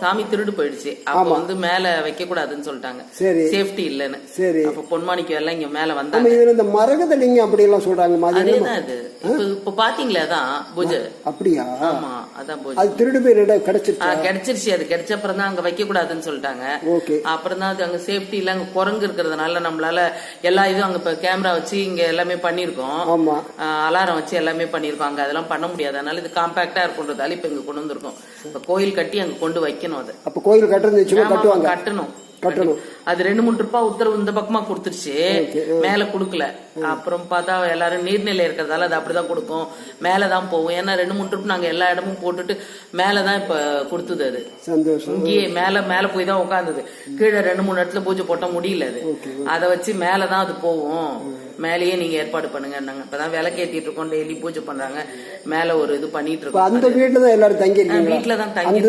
சாமி திருடு போயிடுச்சு. அப்ப வந்து மேல வைக்க கூடாதுன்னு சொல்லிட்டாங்க. சரி. சேஃப்டி இல்லைன்னு. சரி. அப்ப பொன்மாணிக்கம் எல்லாம் இங்க மேல வந்தாங்க. இதுல இந்த மரகத லிங்கம் அப்படி எல்லாம் சொல்றாங்க. அதேதான் இது இப்ப பாத்தீங்களா அதான்? பூஜை. அப்படியா? ஆமா அதான் பூஜை. அது திருடு போய் கிடைச்சிருச்சா? கிடைச்சிருச்சு. அது கிடைச்ச அப்புறம் தான் அங்க வைக்க கூடாதுன்னு சொல்லிட்டாங்க அப்புறம் தான் அது அங்க சேஃப்டி இல்ல. அங்க குரங்கு இருக்கிறதுனால நம்மளால எல்லா இதுவும் அங்க இப்ப கேமரா வச்சு இங்க எல்லாமே பண்ணிருக்கோம் அலாரம் வச்சு எல்லாமே பண்ணிருக்கோம் அங்க அதெல்லாம் பண்ண முடியாது. அதனால இது காம்பாக்டா இருக்குன்றதால இப்ப இங்க கொண்டு வந்திருக்கோம். இப்ப கோயில் கட்டி அங்க கொண்டு வைக்கணும் அது. அப்ப கோயில் கட்டுறது கட்டுவாங்க. கட்டணும். கட்டணும். அது ரெண்டு மூணு ரூபாய் உத்தரவு இந்த பக்கமா கொடுத்துருச்சு. மேல குடுக்கல. அப்புறம் பார்த்தா எல்லாரும் நீர்நிலை இருக்கிறதால அது அப்படிதான் கொடுக்கும். மேலதான் போகும். ஏன்னா ரெண்டு மூணு ட்ரிப் நாங்க எல்லா இடமும் போட்டுட்டு மேலதான் இப்ப கொடுத்தது அது. இங்கேயே மேல மேல போய் தான் உட்காந்தது கீழே ரெண்டு மூணு இடத்துல பூஜை போட்ட முடியல அது. அதை வச்சு மேலதான் அது போகும். மேலேயே நீங்க ஏற்பாடு பண்ணுங்க நாங்க இப்பதான் விளக்கேத்திட்டு இருக்கோம். டெய்லி பூஜை பண்றாங்க. மேல ஒரு இது பண்ணிட்டு இருக்கோம் அந்த வீட்டுல தான் எல்லாரும் தங்கி வீட்டுல தான் தங்கி